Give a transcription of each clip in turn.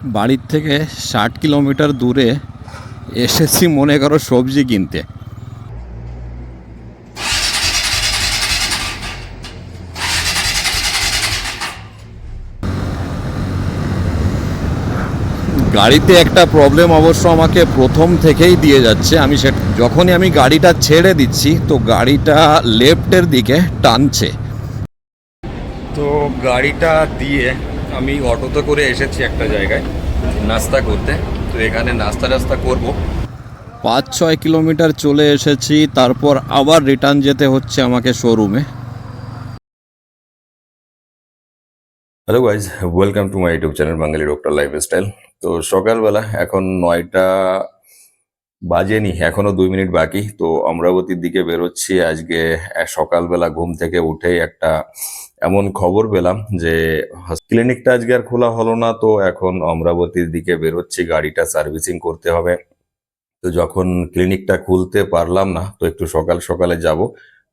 বাড়ির থেকে ষাট কিলোমিটার দূরে এসেছি মনে করো সবজি কিনতে। গাড়িতে একটা প্রবলেম অবশ্য আমাকে প্রথম থেকেই দিয়ে যাচ্ছে। আমি সে যখনই আমি গাড়িটা ছেড়ে দিচ্ছি, তো গাড়িটা লেফটের দিকে টানছে। তো গাড়িটা দিয়ে আমি অটোতে করে এসেছি একটা জায়গায় নাস্তা করতে। তো এখানে নাস্তা টাস্তা করব। পাঁচ ছয় কিলোমিটার চলে এসেছি তারপর আবার রিটার্ন যেতে হচ্ছে আমাকে শোরুমে hello guys welcome to my YouTube channel Bangali doctor lifestyle তো সকালবেলা এখন নয়টা বাজেনি এখনও দুই মিনিট বাকি। তো অমরাবতীর দিকে বেরোচ্ছি। আজকে সকালবেলা ঘুম থেকে উঠেই একটা এমন খবর পেলাম যে ক্লিনিকটা আজকে আর খোলা হলো না, তো এখন অমরাবতীর দিকে বেরোচ্ছি, গাড়িটা সার্ভিসিং করতে হবে। তো যখন ক্লিনিকটা খুলতে পারলাম না, তো একটু সকাল সকালে যাব,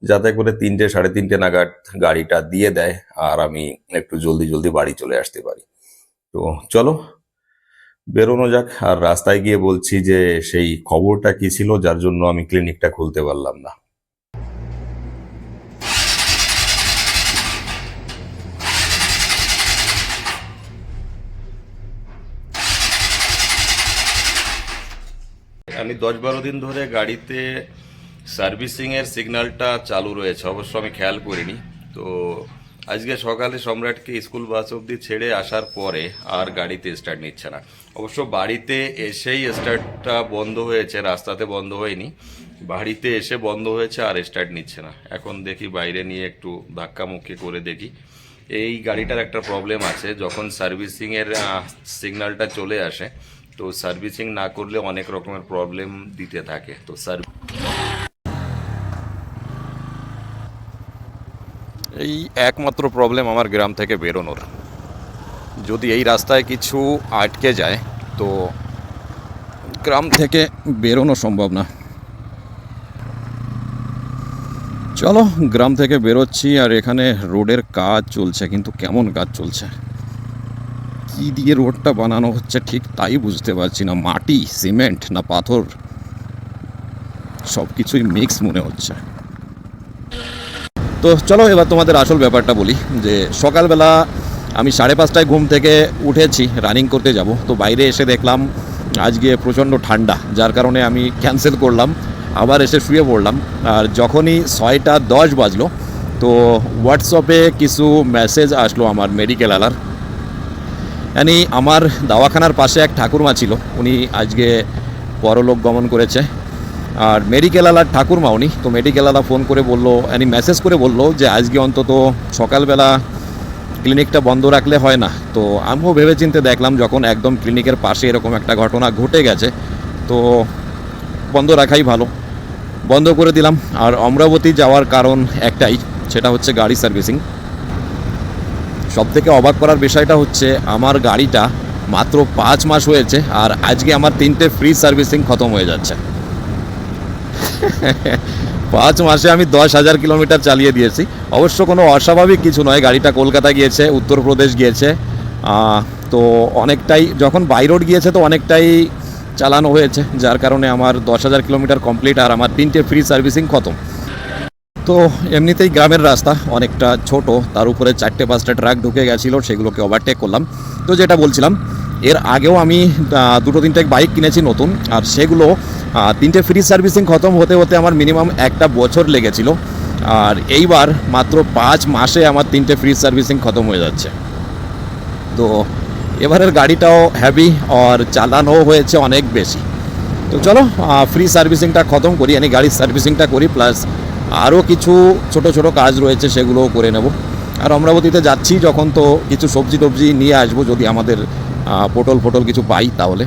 যাতে করে তিনটে, সাড়ে তিনটে নাগাদ গাড়িটা দিয়ে দেয় আর আমি একটু জলদি জলদি বাড়ি চলে আসতে পারি। তো চলো, বেরোনো যাক। আর রাস্তায় গিয়ে বলছি যে সেই খবরটা কি ছিল, যার জন্য আমি ক্লিনিকটা খুলতে পারলাম না। আমি দশ বারো দিন ধরে গাড়িতে সার্ভিসিং এর সিগন্যালটা চালু রয়েছে। অবশ্য আমি খেয়াল করিনি। তো আজকে সকালে সম্রাটকে স্কুল বাস অবধি ছেড়ে আসার পরে আর গাড়িতে স্টার্ট নিচ্ছে না। অবশ্য বাড়িতে এসেই স্টার্টটা বন্ধ হয়েছে, রাস্তাতে বন্ধ হয়নি। বাড়িতে এসে বন্ধ হয়েছে আর স্টার্ট নিচ্ছে না। এখন দেখি বাইরে নিয়ে একটু ধাক্কা ধাক্কামুক্কি করে দেখি। এই গাড়িটার একটা প্রবলেম আছে, যখন সার্ভিসিং এর সিগন্যালটা চলে আসে তো সার্ভিসিং না করলে অনেক রকমের প্রবলেম দিতে থাকে। তো সার্ভ এই একমাত্র প্রবলেম আমার গ্রাম থেকে বেরোনোর। যদি এই রাস্তায় কিছু আটকে যায়, তো গ্রাম থেকে বেরোনো সম্ভব না। চলো, গ্রাম থেকে বেরোচ্ছি আর এখানে রোডের কাজ চলছে, কিন্তু কেমন কাজ চলছে? কি দিয়ে রোডটা বানানো হচ্ছে, ঠিক তাই বুঝতে পারছি না। মাটি, সিমেন্ট না পাথর সব কিছুই মিক্স মনে হচ্ছে। তো চলো এবার তোমাদের আসল ব্যাপারটা বলি, যে সকালবেলা আমি সাড়ে পাঁচটায় ঘুম থেকে উঠেছি রানিং করতে যাব। তো বাইরে এসে দেখলাম আজকে প্রচণ্ড ঠান্ডা, যার কারণে আমি ক্যান্সেল করলাম, আবার এসে শুয়ে পড়লাম। আর যখনই ছয়টা দশ বাজলো, তো হোয়াটসঅ্যাপে কিছু মেসেজ আসলো আমার মেডিকেল আলার মানে আমার দাওয়াখানার পাশে এক ঠাকুরমা ছিল, উনি আজকে পরলোক গমন করেছে। আর মেডিকেল আলার ঠাকুরমা উনি, তো মেডিকেল আলা ফোন করে বলল yani মেসেজ করে বলল যে আজকে অন্তত সকালবেলা ক্লিনিকটা বন্ধ রাখলে হয় না। তো আমিও ভেবেচিন্তে দেখলাম যখন একদম ক্লিনিকের পাশে এরকম একটা ঘটনা ঘটে গেছে, তো বন্ধ রাখাই ভালো। বন্ধ করে দিলাম। আর অমরাবতী যাওয়ার কারণ একটাই, সেটা হচ্ছে গাড়ি সার্ভিসিং সব থেকে অবাক করার বিষয়টা হচ্ছে, আমার গাড়িটা মাত্র পাঁচ মাস হয়েছে আর আজকে আমার তিনটে ফ্রি সার্ভিসিং খতম হয়ে যাচ্ছে। পাঁচ মাসে আমি দশ হাজার কিলোমিটার চালিয়ে দিয়েছি। অবশ্য কোনো অস্বাভাবিক কিছু নয়, গাড়িটা কলকাতা গিয়েছে, উত্তরপ্রদেশ গিয়েছে। তো অনেকটাই, যখন বাই রোড গিয়েছে তো অনেকটাই চালানো হয়েছে, যার কারণে আমার দশ হাজার কিলোমিটার কমপ্লিট আর আমার তিনটে ফ্রি সার্ভিসিং খতম। তো এমনিতেই গ্রামের রাস্তা অনেকটা ছোট, তার উপরে চারটে পাঁচটা ট্রাক ঢুকে গেছিল, সেগুলোকে ওভারটেক করলাম। তো যেটা বলছিলাম, এর আগেও আমি দুটো তিনটে বাইক কিনেছি নতুন, আর সেগুলো তিনটে ফ্রি সার্ভিসিং খতম হতে হতে আমার মিনিমাম একটা বছর লেগেছিল। আর এইবার মাত্র পাঁচ মাসে আমার তিনটে ফ্রি সার্ভিসিং খতম হয়ে যাচ্ছে। তো এবারের গাড়িটাও হ্যাভি আর চালানো হয়েছে অনেক বেশি। তো চলো ফ্রি সার্ভিসিংটা খতম করি মানে গাড়ির সার্ভিসিংটা করি প্লাস আরও কিছু ছোট ছোট কাজ রয়েছে সেগুলোও করে নেব। আর অমরাবতীতে যাচ্ছি যখন তো কিছু সবজি টবজি নিয়ে আসব যদি আমাদের পটল ফটল কিছু পাই তাহলে।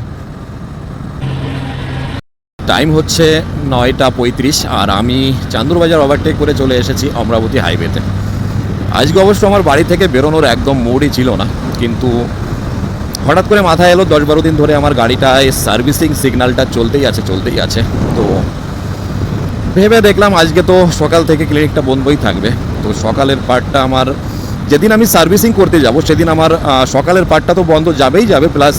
টাইম হচ্ছে নয়টা পঁয়ত্রিশ আর আমি চান্দুরবাজার ওভারটেক করে চলে এসেছি অমরাবতী হাইওয়েতে। আজকে অবশ্য আমার বাড়ি থেকে বেরোনোর একদম মোড়ই ছিল না, কিন্তু হঠাৎ করে মাথায় এলো দশ বারো দিন ধরে আমার গাড়িটায় সার্ভিসিং সিগন্যালটা চলতেই আছে চলতেই আছে। তো ভেবে দেখলাম আজকে তো সকাল থেকে ক্লিনিকটা বন্ধই থাকবে। তো সকালের পার্টটা আমার, যেদিন আমি সার্ভিসিং করতে যাব, সেদিন আমার সকালের পার্টটা তো বন্ধ যাবেই যাবে, প্লাস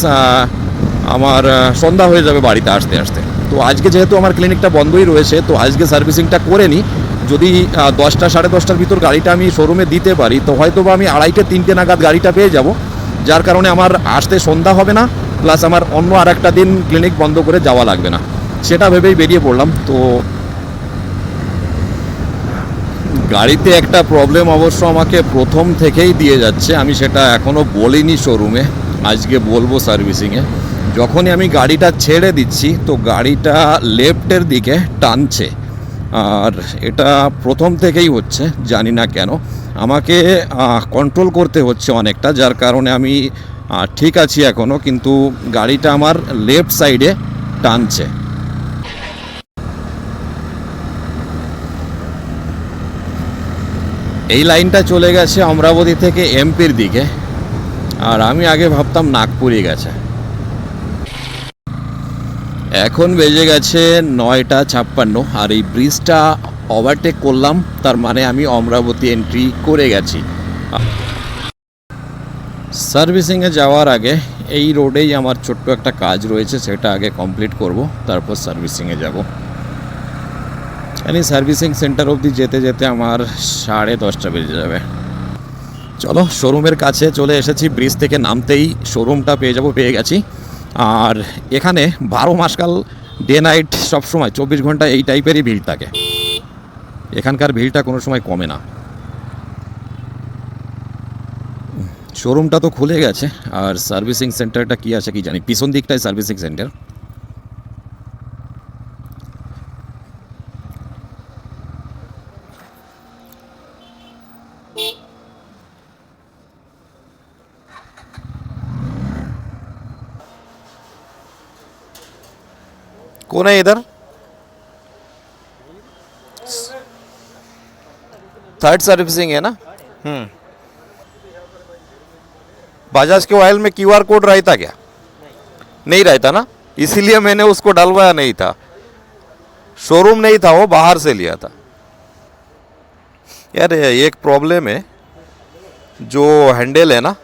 আমার সন্ধ্যা হয়ে যাবে বাড়িতে আসতে আসতে। তো আজকে যেহেতু আমার ক্লিনিকটা বন্ধই রয়েছে, তো আজকে সার্ভিসিংটা করে নিই। যদি দশটা, সাড়ে দশটার ভিতর গাড়িটা আমি শোরুমে দিতে পারি, তো হয়তো বা আমি আড়াইটে, তিনটে নাগাদ গাড়িটা পেয়ে যাব। যার কারণে আমার আসতে সন্ধ্যা হবে না, প্লাস আমার অন্য আর একটা দিন ক্লিনিক বন্ধ করে যাওয়া লাগবে না। সেটা ভেবেই বেরিয়ে পড়লাম। তো গাড়িতে একটা প্রবলেম অবশ্য আমাকে প্রথম থেকেই দিয়ে যাচ্ছে। আমি সেটা এখনও বলিনি শোরুমে আজকে বলব সার্ভিসিংয়ে যখনই আমি গাড়িটা ছেড়ে দিচ্ছি, তো গাড়িটা লেফটের দিকে টানছে। আর এটা প্রথম থেকেই হচ্ছে, জানি না কেন। আমাকে কন্ট্রোল করতে হচ্ছে অনেকটা, যার কারণে আমি ঠিক আছি এখনও কিন্তু গাড়িটা আমার লেফট সাইডে টানছে। এই লাইনটা চলে গেছে অমরাবতী থেকে এমপির দিকে। আর আমি আগে ভাবতাম নাগপুরই গেছে। এখন বেজে গেছে নয়টা ছাপ্পান্ন, আর এই ব্রিজটা ওভারটেক করলাম, তার মানে আমি অমরাবতী এন্ট্রি করে গেছি। সার্ভিসিংয়ে যাওয়ার আগে এই রোডেই আমার ছোট্ট একটা কাজ রয়েছে, সেটা আগে কমপ্লিট করব, তারপর সার্ভিসিংয়ে যাব। এখানে সার্ভিসিং সেন্টার অবধি যেতে যেতে আমার সাড়ে দশটা বেজে যাবে। চলো, শোরুমের কাছে চলে এসেছি, ব্রিজ থেকে নামতেই শোরুমটা পেয়ে যাব, পেয়ে গেছি। আর এখানে বারো মাসকাল ডে নাইট সবসময় চব্বিশ ঘণ্টা এই টাইপেরই ভিড় থাকে। এখানকার ভিড়টা কোনো সময় কমে না। শোরুমটা তো খুলে গেছে, আর সার্ভিসিং সেন্টারটা কি আছে কি জানি, পিছন দিকটাই সার্ভিসিং সেন্টার। कौन है इधर? थर्ड सर्विसिंग है ना? हम्म। बजाज के ऑयल में क्यूआर कोड रहता क्या? नहीं रहता ना? इसीलिए मैंने उसको डलवाया नहीं था। शोरूम नहीं था वो, बाहर से लिया था। यार एक प्रॉब्लम है, जो हैंडल है ना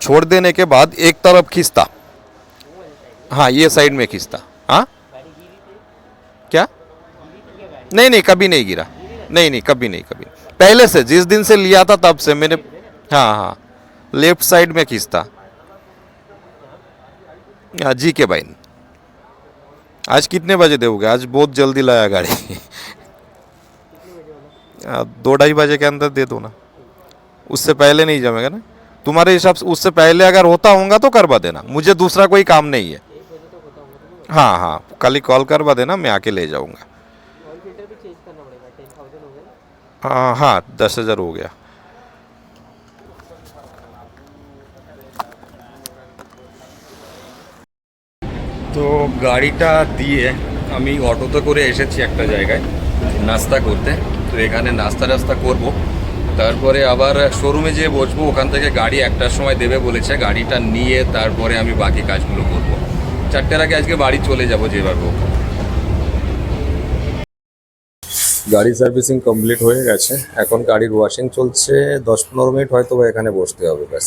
छोड़ देने के बाद एक तरफ़ खींचता। हाँ ये साइड में खींचता हाँ क्या नहीं नहीं कभी नहीं गिरा। नहीं नहीं कभी नहीं कभी पहले से जिस दिन से लिया था तब से मैंने हाँ हाँ लेफ़्ट साइड में खींचता। हाँ जी के भाई। आज कितने बजे दोगे? आज बहुत जल्दी लाया गाड़ी। हाँ, दो ढाई बजे के अंदर दे दो ना। उससे पहले नहीं जमेगा ना? तुम्हारे हिसाब से उससे पहले अगर होता होगा तो करवा देना। मुझे दूसरा कोई काम नहीं है। हाँ हाँ कल ही कॉल करवा देना मैं आके ले जाऊँगा। हाँ हाँ दस हज़ार हो गया তো গাড়িটা দিয়ে আমি অটোতে করে এসেছি একটা জায়গায় নাস্তা করতে তো এখানে নাস্তা টাস্তা করব তারপরে আবার শোরুমে যেয়ে বসবো ওখান থেকে গাড়ি একটার সময় দেবে বলেছে গাড়িটা নিয়ে তারপরে আমি বাকি কাজগুলো করব চারটের আগে আজকে বাড়ি চলে যাব যেভাবে হোক গাড়ি সার্ভিসিং কমপ্লিট হয়ে গেছে। এখন গাড়ির ওয়াশিং চলছে। দশ পনেরো মিনিট হয়তো এখানে বসতে হবে, ব্যাস।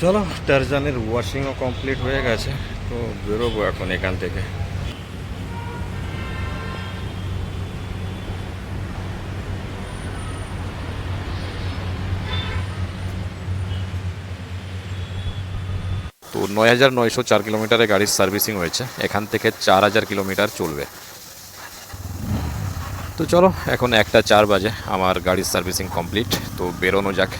চলো টারজানের ওয়াশিংও কমপ্লিট হয়ে গেছে। তো বেরোবো এখন এখান থেকে। তো নয় হাজার নয়শো চার কিলোমিটারে গাড়ির সার্ভিসিং হয়েছে। এখান থেকে চার হাজার কিলোমিটার চলবে। তো চলো, এখন একটা চার বাজে, আমার গাড়ির সার্ভিসিং কমপ্লিট। তো বেরোনো যাক।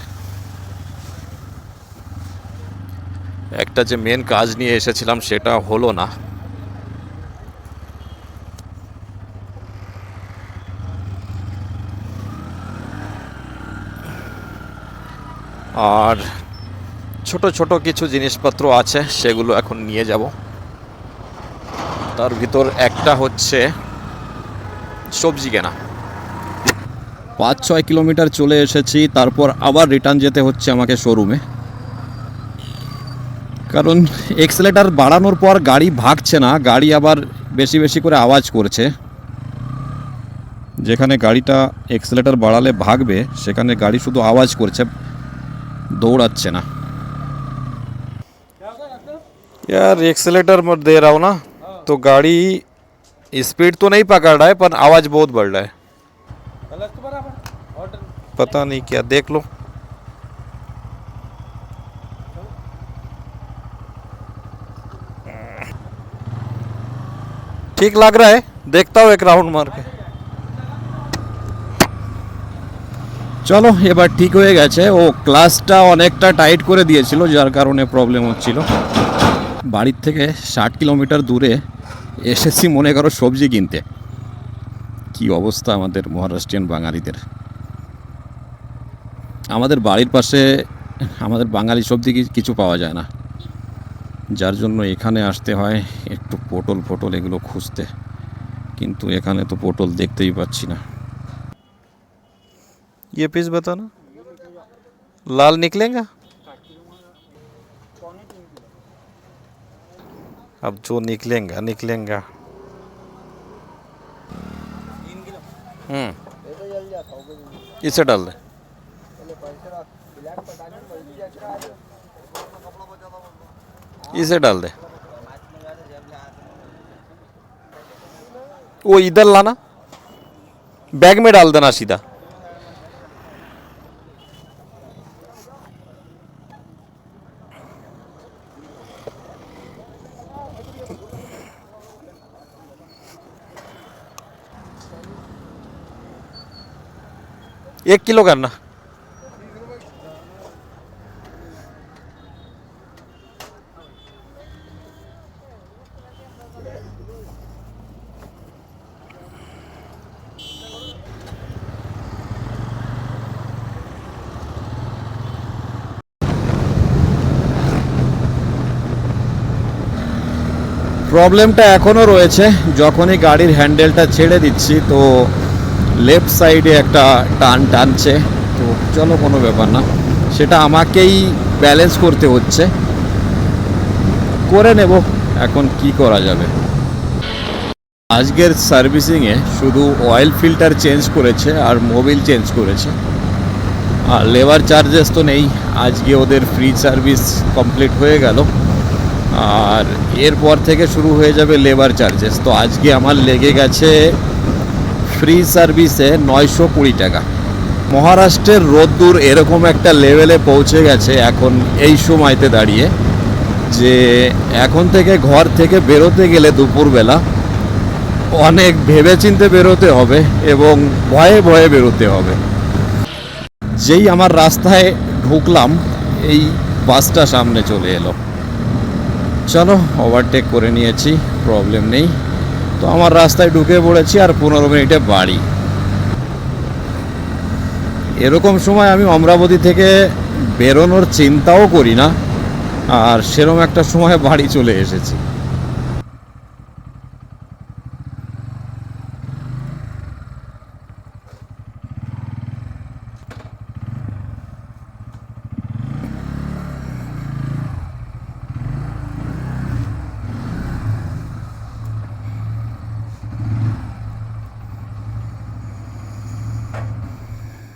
একটা যে মেন কাজ নিয়ে এসেছিলাম, সেটা হলো না। আর ছোট ছোট কিছু জিনিসপত্র আছে, সেগুলো এখন নিয়ে যাব। তার ভিতর একটা হচ্ছে সবজি কেনা। পাঁচ ছয় কিলোমিটার চলে এসেছি, তারপর আবার রিটার্ন যেতে হচ্ছে আমাকে শোরুমে। কারণ এক্সেলেটার বাড়ানোর পর গাড়ি ভাগছে না, গাড়ি আবার বেশি বেশি করে আওয়াজ করছে। যেখানে গাড়িটা এক্সেলেটার বাড়ালে ভাগবে, সেখানে গাড়ি শুধু আওয়াজ করছে, দৌড়াচ্ছে না। यार एक्सेलेटर मत दे रहा हूँ ना तो गाड़ी स्पीड तो नहीं पकड़ रहा है पर आवाज़ बहुत बढ़ रहा है पता नहीं क्या देख लो ठीक लग रहा है देखता हूँ एक राउंड मार के চলো এবার ঠিক হয়ে গেছে ও ক্লাসটা অনেকটা টাইট করে দিয়েছিল যার কারণে প্রবলেম হচ্ছিল বাড়ির থেকে ষাট কিলোমিটার দূরে এসেছি মনে করো সবজি কিনতে কি অবস্থা আমাদের মহারাষ্ট্রিয়ান বাঙালিদের আমাদের বাড়ির পাশে আমাদের বাঙালি সবজি কি- কিছু পাওয়া যায় না যার জন্য এখানে আসতে হয় একটু পটল ফটল এগুলো খুঁজতে কিন্তু এখানে তো পটল দেখতেই পাচ্ছি না ये पीस बताना लाल निकलेगा अब जो निकलेगा निकलेगा। हम्म। इसे डाल दे। इसे डाल दे। वो इधर लाना। बैग में डाल देना सीधा। एक किलो करना প্রবলেমটা এখনও রয়েছে যখনই গাড়ির হ্যান্ডেলটা ছেড়ে দিচ্ছি তো লেফট সাইডে একটা টান টানছে, তো চলো কোনো ব্যাপার না। সেটা আমাকেই ব্যালেন্স করতে হচ্ছে। করে নেব, এখন কি করা যাবে? আজকের সার্ভিসিংয়ে শুধু অয়েল ফিল্টার চেঞ্জ করেছে আর মোবিল চেঞ্জ করেছে। আর লেবার চার্জেস তো নেই, আজকে ওদের ফ্রি সার্ভিস কমপ্লিট হয়ে গেল। আর এরপর থেকে শুরু হয়ে যাবে লেবার চার্জেস তো আজকে আমার লেগে গেছে ফ্রি সার্ভিসে নয়শো কুড়ি টাকা। মহারাষ্ট্রের রোদ্দুর এরকম একটা লেভেলে পৌঁছে গেছে এখন এই সময়তে দাঁড়িয়ে, যে এখন থেকে ঘর থেকে বেরোতে গেলে দুপুরবেলা অনেক ভেবেচিন্তে বেরোতে হবে এবং ভয়ে ভয়ে বেরোতে হবে। যেই আমার রাস্তায় ঢুকলাম, এই বাসটা সামনে চলে এলো। চলো ওভারটেক করে নিয়েছি প্রবলেম নেই। তো আমার রাস্তায় ঢুকে পড়েছি আর পনেরো মিনিটে বাড়ি। এরকম সময় আমি অমরাবতী থেকে বেরোনোর চিন্তাও করি না, আর সেরম একটা সময় বাড়ি চলে এসেছি।